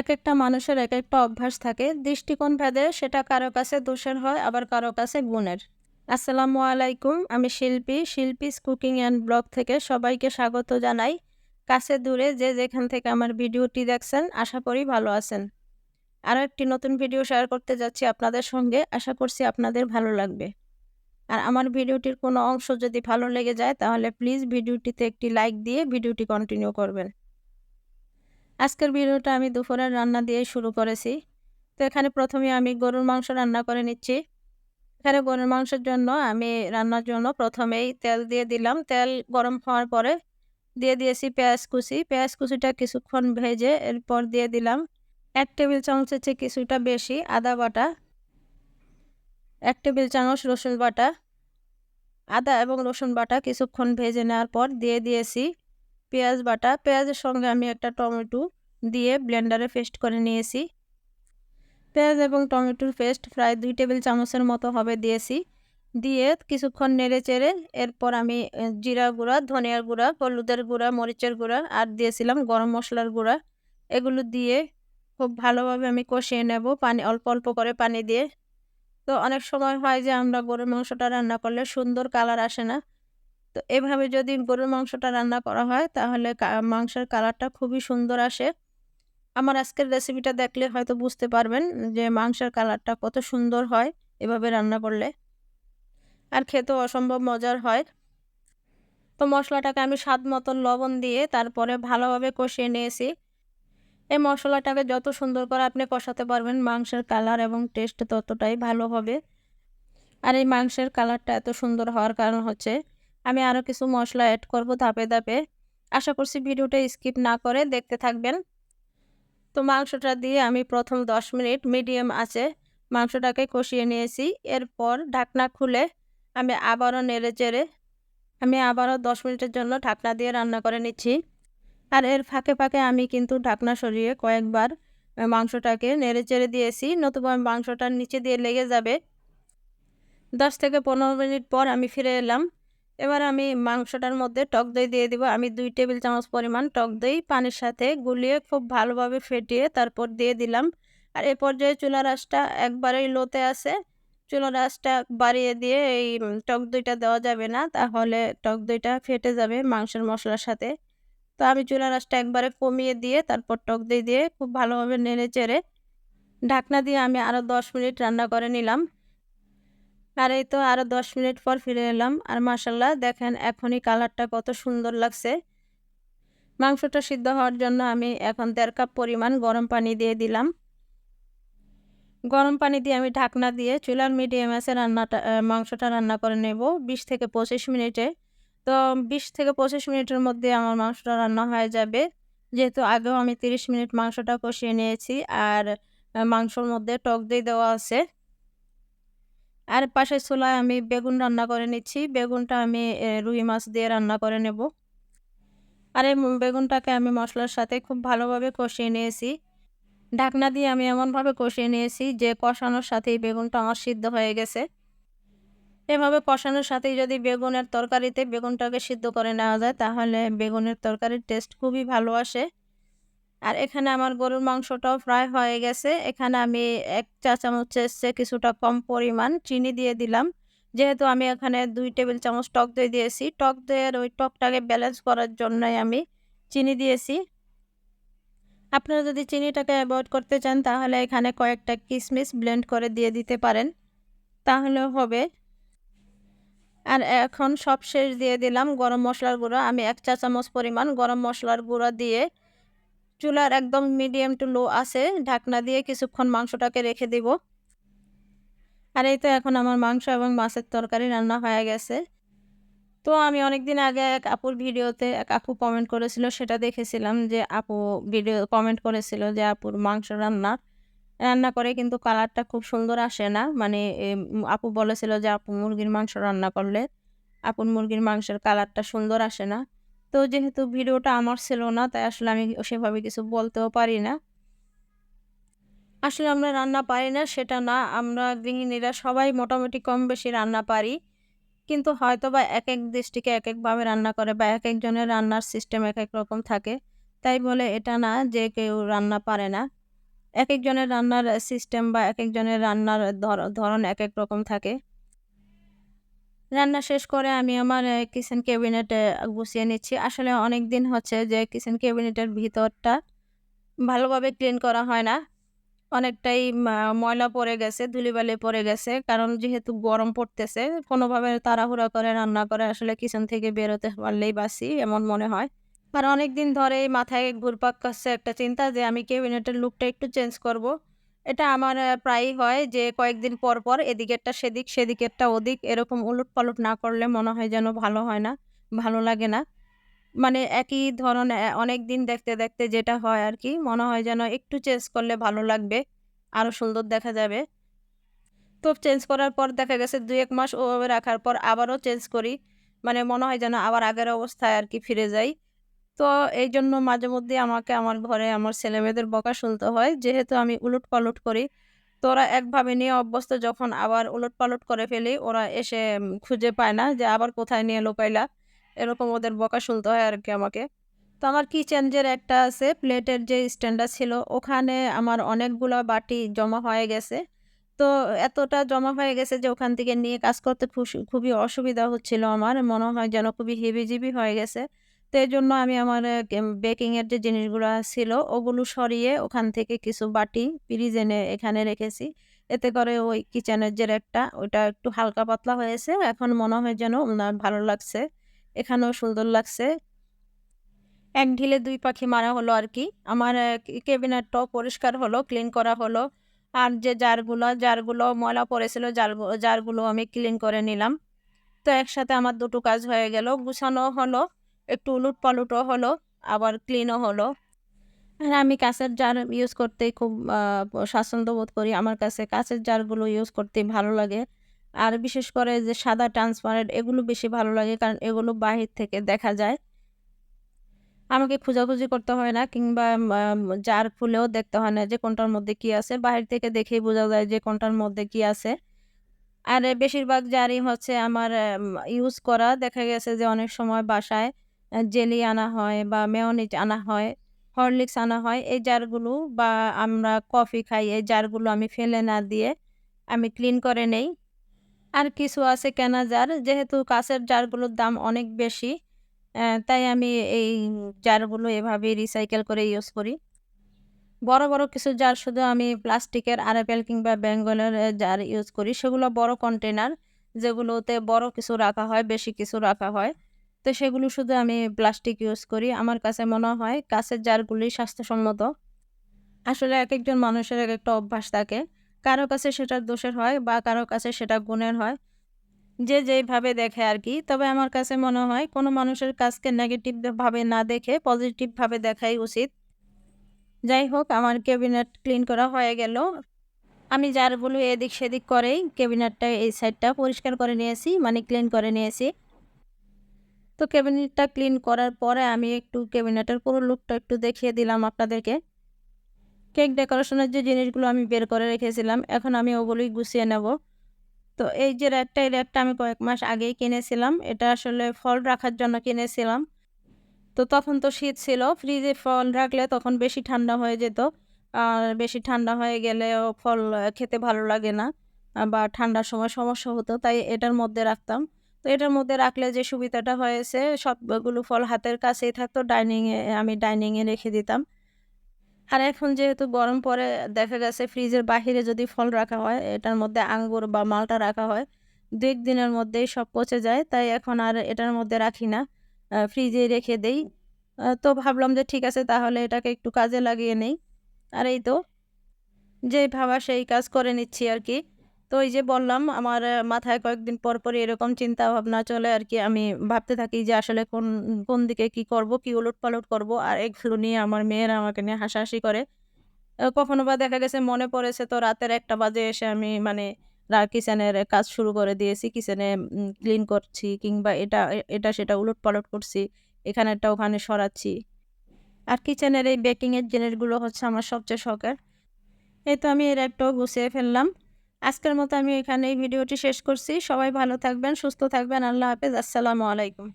এক একটা মানুষের এক একটা অভ্যাস থাকে। দৃষ্টিকোণ ভেদে সেটা কারও কাছে দোষের হয়, আবার কারও কাছে গুণের। আসসালামু আলাইকুম, আমি শিল্পী। শিল্পীস কুকিং অ্যান্ড ব্লগ থেকে সবাইকে স্বাগত জানাই। কাছে দূরে যে যেখান থেকে আমার ভিডিওটি দেখছেন, আশা করি ভালো আছেন। আরও একটি নতুন ভিডিও শেয়ার করতে যাচ্ছি আপনাদের সঙ্গে, আশা করছি আপনাদের ভালো লাগবে। আর আমার ভিডিওটির কোনো অংশ যদি ভালো লেগে যায়, তাহলে প্লিজ ভিডিওটিতে একটি লাইক দিয়ে ভিডিওটি কন্টিনিউ করবেন। আজকের ভিডিওটা আমি দুপুরের রান্না দিয়ে শুরু করেছি। তো এখানে প্রথমে আমি গরুর মাংস রান্না করে নিচ্ছি। এখানে গরুর মাংসের জন্য আমি রান্নার জন্য প্রথমেই তেল দিয়ে দিলাম। তেল গরম হওয়ার পরে দিয়ে দিয়েছি পেঁয়াজ কুচি। পেঁয়াজ কুচিটা কিছুক্ষণ ভেজে এরপর দিয়ে দিলাম এক টেবিল চামচের চেয়ে কিছুটা বেশি আদা বাটা, এক টেবিল চামচ রসুন বাটা। আদা এবং রসুন বাটা কিছুক্ষণ ভেজে নেওয়ার পর দিয়ে দিয়েছি পেঁয়াজ বাটা। পেঁয়াজের সঙ্গে আমি একটা টমেটো দিয়ে ব্লেন্ডারে পেস্ট করে নিয়েছি। পেঁয়াজ এবং টমেটোর পেস্ট প্রায় দুই টেবিল চামচের মতো হবে দিয়েছি। দিয়ে কিছুক্ষণ নেড়ে চেড়ে এরপর আমি জিরা গুঁড়া, ধনিয়ার গুঁড়া, হলুদের গুঁড়া, মরিচের গুঁড়া আর দিয়েছিলাম গরম মশলার গুঁড়া। এগুলো দিয়ে খুব ভালোভাবে আমি কষিয়ে নেব পানি, অল্প অল্প করে পানি দিয়ে। তো অনেক সময় হয় যে আমরা গরুর মাংসটা রান্না করলে সুন্দর কালার আসে না। তো এভাবে যদি গরুর মাংসটা রান্না করা হয়, তাহলে মাংসের কালারটা খুবই সুন্দর আসে। আমার আজকের রেসিপিটা দেখলে হয়তো বুঝতে পারবেন যে মাংসের কালারটা কত সুন্দর হয় এভাবে রান্না করলে। আর খেতেও অসম্ভব মজার হয়। তো মশলাটাকে আমি স্বাদ মতন লবণ দিয়ে তারপরে ভালোভাবে কষিয়ে নিয়েছি। এই মশলাটাকে যত সুন্দর করে আপনি কষাতে পারবেন, মাংসের কালার এবং টেস্ট ততটাই ভালো হবে। আর এই মাংসের কালারটা এত সুন্দর হওয়ার কারণ হচ্ছে আমি আরও কিছু মশলা অ্যাড করব ধাপে ধাপে। আশা করছি ভিডিওটা স্কিপ না করে দেখতে থাকবেন। তো মাংসটা দিয়ে আমি প্রথম 10 মিনিট মিডিয়াম আছে মাংসটাকে কষিয়ে নিয়েছি। এরপর ঢাকনা খুলে আমি আবারও নেড়ে চেড়ে আমি আবারও 10 মিনিটের জন্য ঢাকনা দিয়ে রান্না করে নিচ্ছি। আর এর ফাঁকে ফাঁকে আমি কিন্তু ঢাকনা সরিয়ে কয়েকবার মাংসটাকে নেড়ে চেড়ে দিয়েছি, নতুবা মাংসটার নিচে দিয়ে লেগে যাবে। দশ থেকে পনেরো মিনিট পর আমি ফিরে এলাম। এবার আমি মাংসটার মধ্যে টক দই দিয়ে দিব। আমি দুই টেবিল চামচ পরিমাণ টক দই পানির সাথে গুলিয়ে খুব ভালোভাবে ফেটিয়ে তারপর দিয়ে দিলাম। আর এ পর্যায়ে চুলা আঁচটা একবারেই লোতে আছে। চুলা আঁচটা বাড়িয়ে দিয়ে এই টক দইটা দেওয়া যাবে না, তাহলে টক দইটা ফেটে যাবে মাংসের মশলার সাথে। তো আমি চুলা আঁচটা একবারে কমিয়ে দিয়ে তারপর টক দই দিয়ে খুব ভালোভাবে নেড়ে চেড়ে ঢাকনা দিয়ে আমি আরও দশ মিনিট রান্না করে নিলাম। আর এই তো আরও দশ মিনিট পর ফিরে এলাম। আর মাসাল্লাহ দেখেন এখনই কালারটা কত সুন্দর লাগছে। মাংসটা সিদ্ধ হওয়ার জন্য আমি এখন দেড় কাপ পরিমাণ গরম পানি দিয়ে দিলাম। গরম পানি দিয়ে আমি ঢাকনা দিয়ে চুলার মিডিয়াম আছে রান্নাটা মাংসটা রান্না করে নেব বিশ থেকে পঁচিশ মিনিটে। তো বিশ থেকে পঁচিশ মিনিটের মধ্যে আমার মাংসটা রান্না হয়ে যাবে। যেহেতু আগেও আমি তিরিশ মিনিট মাংসটা কষিয়ে নিয়েছি। আর মাংসর মধ্যে টক দই দেওয়া আছে। আর পাশের চুলায় আমি বেগুন রান্না করে নিচ্ছি। বেগুনটা আমি রুই মাছ দিয়ে রান্না করে নেব। আর এই বেগুনটাকে আমি মশলার সাথে খুব ভালোভাবে কষিয়ে নিয়েছি। ঢাকনা দিয়ে আমি এমনভাবে কষিয়ে নিয়েছি যে কষানোর সাথেই বেগুনটা আমার সিদ্ধ হয়ে গেছে। এভাবে কষানোর সাথেই যদি বেগুনের তরকারিতে বেগুনটাকে সিদ্ধ করে নেওয়া যায়, তাহলে বেগুনের তরকারির টেস্ট খুবই ভালো আসে। আর এখানে আমার গরুর মাংসটাও ফ্রাই হয়ে গেছে। এখানে আমি এক চা চামচের চেয়ে কিছুটা কম পরিমাণ চিনি দিয়ে দিলাম। যেহেতু আমি এখানে দুই টেবিল চামচ টক দই দিয়েছি, টক দইয়ের ওই টকটাকে ব্যালেন্স করার জন্যই আমি চিনি দিয়েছি। আপনারা যদি চিনিটাকে অ্যাভয়েড করতে চান, তাহলে এখানে কয়েকটা কিশমিশ ব্লেন্ড করে দিয়ে দিতে পারেন। তাহলে হবে। আর এখন সব শেষ দিয়ে দিলাম গরম মশলার গুঁড়ো। আমি এক চা চামচ পরিমাণ গরম মশলার গুঁড়ো দিয়ে চুলার একদম মিডিয়াম টু লো আছে, ঢাকনা দিয়ে কিছুক্ষণ মাংসটাকে রেখে দিব। আর এই তো এখন আমার মাংস এবং মাছের তরকারি রান্না হয়ে গেছে। তো আমি অনেক দিন আগে এক আপুর ভিডিওতে, এক আপু কমেন্ট করেছিল, সেটা দেখেছিলাম যে আপু ভিডিও কমেন্ট করেছিল যে আপুর মাংস রান্না রান্না করে কিন্তু কালারটা খুব সুন্দর আসে না। মানে আপু বলেছিল যে আপু মুরগির মাংস রান্না করলে, আপুর মুরগির মাংসের কালারটা সুন্দর আসে না। তো যেহেতু ভিডিওটা আমার ছিল না, তাই আসলে আমি সেভাবে কিছু বলতেও পারি না। আসলে আমরা রান্না পারি না, সেটা না। আমরা গৃহিণীরা সবাই মোটামুটি কম বেশি রান্না পারি। কিন্তু হয়তো বা এক এক দৃষ্টিকে এক একভাবে রান্না করে বা এক একজনের রান্নার সিস্টেম এক এক রকম থাকে। তাই বলে এটা না যে কেউ রান্না পারে না। এক একজনের রান্নার সিস্টেম বা এক একজনের রান্নার ধরন এক এক রকম থাকে। রান্না শেষ করে আমি আমার কিচেন ক্যাবিনেটে গুছিয়ে নিচ্ছি। আসলে অনেক দিন হচ্ছে যে কিচেন ক্যাবিনেটের ভিতরটা ভালোভাবে ক্লিন করা হয় না। অনেকটাই ময়লা পড়ে গেছে, ধুলিবালি পড়ে গেছে। কারণ যেহেতু গরম পড়তেছে, কোনোভাবে তাড়াহুড়া করে, রান্না করে আসলে কিচেন থেকে বেরোতে পারলেই বাসি এমন মনে হয়। আর অনেক দিন ধরে মাথায় ঘুরপাক করছে একটা চিন্তা যে আমি ক্যাবিনেটের লুকটা একটু চেঞ্জ করব। এটা আমার প্রায়ই হয় যে কয়েকদিন পর পর এদিকেরটা সেদিক সেদিকেরটা ওদিক এরকম উলট-পালট না করলে মনে হয় যেন ভালো হয় না, ভালো লাগে না। মানে একই ধরনের দিন দেখতে, দেখতে যেটা হয় আর কি মনে হয় যেন একটু চেঞ্জ করলে ভালো লাগবে, আরও সুন্দর দেখা যাবে। তো চেঞ্জ করার পর দেখা গেছে ২-১ মাস ওভাবে রাখার পর আবারও চেঞ্জ করি। মানে মনে হয় যেন আবার আগের অবস্থায় আর কি ফিরে যাই। তো এই জন্য মাঝে মধ্যে আমাকে আমার ঘরে আমার ছেলেমেয়েদের বকা শুনতে হয় যেহেতু আমি উলট-পালট করি। তো ওরা একভাবে নিয়ে অভ্যস্ত যখন আবার উলট-পালট করে ফেলি, ওরা এসে খুঁজে পায় না যে আবার কোথায় নিয়ে লোকাইলা। এরকম ওদের বকা শুনতে হয় আর কি আমাকে। তো আমার কিচেনের একটা আছে, প্লেটের যে স্ট্যান্ডটা ছিল, ওখানে আমার অনেকগুলো বাটি জমা হয়ে গেছে। তো এতটা জমা হয়ে গেছে যে ওখান থেকে নিয়ে কাজ করতে খুশি, খুবই অসুবিধা হচ্ছিল আমার। মনে হয় যেন খুবই হেবি-জেবি হয়ে গেছে। তো জন্য আমি আমার বেকিংয়ের যে জিনিসগুলো ছিল ওগুলো সরিয়ে ওখান থেকে কিছু বাটি ফ্রিজ এনে এখানে রেখেছি। এতে করে ওই কিচেনের যে র্যাকটা ওইটা একটু হালকা পাতলা হয়েছে। এখন মনে হয় যেন ভালো লাগছে। এখানেও সুন্দর লাগছে। এক ঢিলে দুই পাখি মারা হলো আর কি আমার ক্যাবিনেটটাও পরিষ্কার হলো, ক্লিন করা হলো। আর যে জারগুলো, জারগুলো ময়লা পড়েছিল জার জারগুলো আমি ক্লিন করে নিলাম। তো একসাথে আমার দুটো কাজ হয়ে গেল। গুছানো হলো। একটু উলট-পালটও হলো, আবার ক্লিনও হলো। আর আমি কাঁচের জার ইউজ করতেই খুব স্বাচ্ছন্দ্য বোধ করি। আমার কাছে কাঁচের জারগুলো ইউজ করতে ভালো লাগে। আর বিশেষ করে যে সাদা ট্রান্সপারেন্ট এগুলো বেশি ভালো লাগে কারণ এগুলো বাহির থেকে দেখা যায়। আমাকে খোঁজাখুঁজি করতে হয় না কিংবা জার খুলেও দেখতে হয় না যে কোনটার মধ্যে কি আছে। বাহির থেকে দেখেই বোঝা যায় যে কোনটার মধ্যে কি আছে। আর বেশিরভাগ জারই হচ্ছে আমার ইউজ করা। দেখা গেছে যে অনেক সময় বাসায় জেলি আনা হয় বা মেয়োনিজ আনা হয়, হরলিক্স আনা হয়। এই জারগুলো বা আমরা কফি খাই এই জারগুলো আমি ফেলে না দিয়ে আমি ক্লিন করে নেই। আর কিছু আছে কেনা জার যেহেতু কাঁচের জারগুলোর দাম অনেক বেশি তাই আমি এই জারগুলো এভাবে রিসাইকেল করে ইউজ করি। বড়, বড় কিছু জার শুধু আমি প্লাস্টিকের আরএফএল কিংবা বেঙ্গলের জার ইউজ করি। সেগুলো বড় কন্টেনার যেগুলোতে বড় কিছু রাখা হয়, বেশি কিছু রাখা হয়। তো সেগুলো শুধু আমি প্লাস্টিক ইউজ করি। আমার কাছে মনে হয় কাঁচের জারগুলি স্বাস্থ্যসম্মত। আসলে এক একজন মানুষের এক একটা অভ্যাস থাকে। কারও কাছে সেটা দোষের হয় বা কারও কাছে সেটা গুণের হয়। যে যেইভাবে দেখে আর কি তবে আমার কাছে মনে হয় কোনো মানুষের কাজকে নেগেটিভভাবে না দেখে পজিটিভভাবে দেখাই উচিত। যাই হোক, আমার ক্যাবিনেট ক্লিন করা হয়ে গেল। আমি জারগুলো এদিক সেদিক করেই ক্যাবিনেটটা এই সাইডটা পরিষ্কার করে নিয়েছি মানে ক্লিন করে নিয়েছি। তো ক্যাবিনেটটা ক্লিন করার পরে আমি একটু ক্যাবিনেটের পুরো লুকটা একটু দেখিয়ে দিলাম আপনাদেরকে। কেক ডেকোরেশনের যে জিনিসগুলো আমি বের করে রেখেছিলাম, এখন আমি ওগুলোই গুছিয়ে নেব। তো এই যে র্যাকটা এই র্যাকটা আমি কয়েক মাস আগেই কিনেছিলাম। এটা আসলে ফল রাখার জন্য কিনেছিলাম। তো তখন তো শীত ছিল, ফ্রিজে ফল রাখলে তখন বেশি ঠান্ডা হয়ে যেত। আর বেশি ঠান্ডা হয়ে গেলেও ফল খেতে ভালো লাগে না, বা ঠান্ডার সময় সমস্যা হতো, তাই এটার মধ্যে রাখতাম। তো এটার মধ্যে রাখলে যে সুবিধাটা হয়েছে, সবগুলো ফল হাতের কাছেই থাকতো ডাইনিংয়ে আমি ডাইনিংয়ে রেখে দিতাম। আর এখন যেহেতু গরম পরে দেখা গেছে ফ্রিজের বাহিরে যদি ফল রাখা হয়, এটার মধ্যে আঙ্গুর বা মালটা রাখা হয় দু দিনের মধ্যেই সব পচে যায়। তাই এখন আর এটার মধ্যে রাখি না ফ্রিজে রেখে দেই। তো ভাবলাম যে ঠিক আছে, তাহলে এটাকে একটু কাজে লাগিয়ে নেই। আর এই তো, যেই ভাবা সেই কাজ করে নিচ্ছি আর কি। তো এই যে বললাম, আমার মাথায় কয়েকদিন পর পরই এরকম চিন্তা ভাবনা চলে আর কি আমি ভাবতে থাকি যে আসলে কোন কোন দিকে কি করব, কি উলট-পালট করব, আর এগুলো নিয়ে আমার মেয়েরা আমাকে নিয়ে হাসাহাসি করে। কখনো বা দেখা গেছে মনে পড়েছে তো রাতের একটা বাজে এসে আমি মানে কিচেনের কাজ শুরু করে দিয়েছি। কিচেনে ক্লিন করছি, কিংবা এটা এটা সেটা উলট-পালট করছি। এখানেরটা ওখানে সরাচ্ছি। আর কিচেনের এই বেকিংয়ের জিনিসগুলো হচ্ছে আমার সবচেয়ে শখের। এই তো আমি এর একটাও গুছিয়ে ফেললাম। আজকের মতো আমি এখানে এই ভিডিওটি শেষ করছি। সবাই ভালো থাকবেন, সুস্থ থাকবেন। আল্লাহ হাফেজ। আসসালামু আলাইকুম।